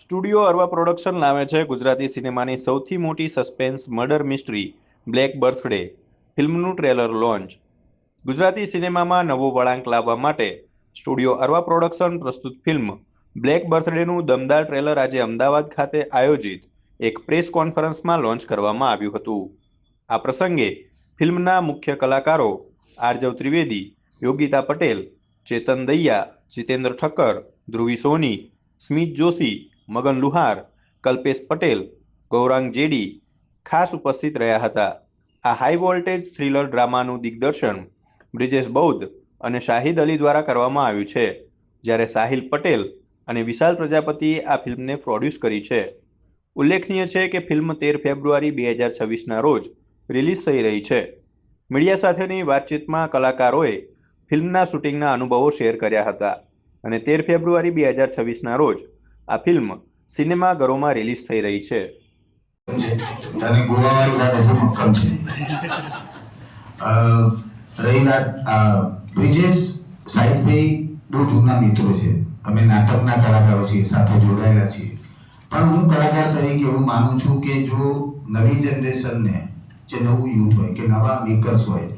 Studio Arva production લાવે છે ગુજરાતી સિનેમાની સૌથી મોટી suspense murder mystery, black birthday, ફિલ્મનું ટ્રેલર લોન્ચ. ગુજરાતી સિનેમામાં નવો વળાંક લાવવા માટે સ્ટુડિયો અરવા પ્રોડક્શન પ્રસ્તુત ફિલ્મ, બ્લેક બર્થડેનું દમદાર ટ્રેલર આજે અમદાવાદ ખાતે આયોજિત એક પ્રેસ કોન્ફરન્સમાં લોન્ચ કરવામાં આવ્યું હતું. આ પ્રસંગે ફિલ્મના મુખ્ય કલાકારો આરજવ ત્રિવેદી, યોગિતા પટેલ, ચેતન દૈયા, જીતેન્દ્ર ઠક્કર, ધ્રુવી સોની, સ્મિત જોશી મગન લુહાર, કલ્પેશ પટેલ, ગૌરાંગ જેડી ખાસ ઉપસ્થિત રહ્યા હતા. આ હાઈ વોલ્ટેજ થ્રિલર ડ્રામાનું દિગ્દર્શન બ્રિજેશ બૌદ્ધ અને શાહિદ અલી દ્વારા કરવામાં આવ્યું છે, જ્યારે સાહિલ પટેલ અને વિશાલ પ્રજાપતિએ આ ફિલ્મને પ્રોડ્યુસ કરી છે. ઉલ્લેખનીય છે કે ફિલ્મ તેર ફેબ્રુઆરી બે હજાર છવ્વીસના રોજ રિલીઝ થઈ રહી છે. મીડિયા સાથેની વાતચીતમાં કલાકારોએ ફિલ્મના શૂટિંગના અનુભવો શેર કર્યા હતા અને તેર ફેબ્રુઆરી બે હજાર છવ્વીસના રોજ આ ફિલ્મ સિનેમાઘરોમાં રિલીઝ થઈ રહી છે. અને ગોવાવાળી છે. રહી વાત બ્રિજેશ સાહિબભાઈ બહુ જૂના મિત્રો છે. અમે નાટકના કલાકારો છીએ, સાથે જોડાયેલા છીએ. પણ હું કલાકાર તરીકે એવું માનું છું કે જો નવી જનરેશનને જે નવું યુથ હોય કે નવા મેકર્સ હોય,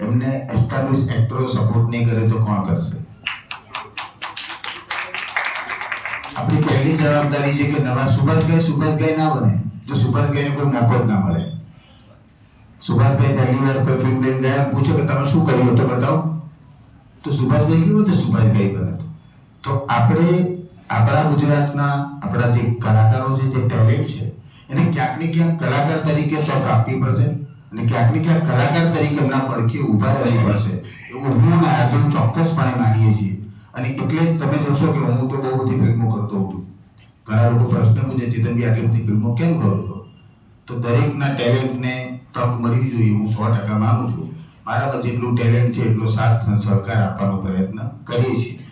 એમને એસ્ટાબ્લિશ એક્ટરો સપોર્ટ નહીં કરે તો કોણ કરશે? પહેલી જવાબદારી છે કે નવા સુભાષભાઈ સુભાષભાઈ ના બને. તો સુભાષભાઈને કોઈ મોકો જ ના મળે. સુભાષભાઈ પહેલી વાર કોઈ ફિલ્મ લઈને ગયા, પૂછો કે તમે શું કર્યું તો બતાવો. તો સુભાષભાઈ કેવું રીતે સુભાષભાઈ બને તો આપણે આપણા ગુજરાતના આપણા જે કલાકારો છે, જે ટેલેન્ટ છે, એને ક્યાંક ને ક્યાંક કલાકાર તરીકે તક આપવી પડશે અને ક્યાંક ને ક્યાંક કલાકાર તરીકે એમના પડખે ઊભા રહેવી પડશે. એવું હું અને અર્જુન ચોક્કસપણે માનીએ છીએ. અને એટલે તમે જોશો કે હું તો બહુ બધી ફિલ્મો કરતો છું. ઘણા લોકો પ્રશ્ન પૂછે ચેતનભાઈ આટલી બધી ફિલ્મો કેમ કરો છો? તો દરેકના ટેલેન્ટને તક મળવી જોઈએ, હું સો ટકા માનું છું. મારામાં જેટલું ટેલેન્ટ છે, એટલો સાથ સહકાર આપવાનો પ્રયત્ન કરીએ છીએ.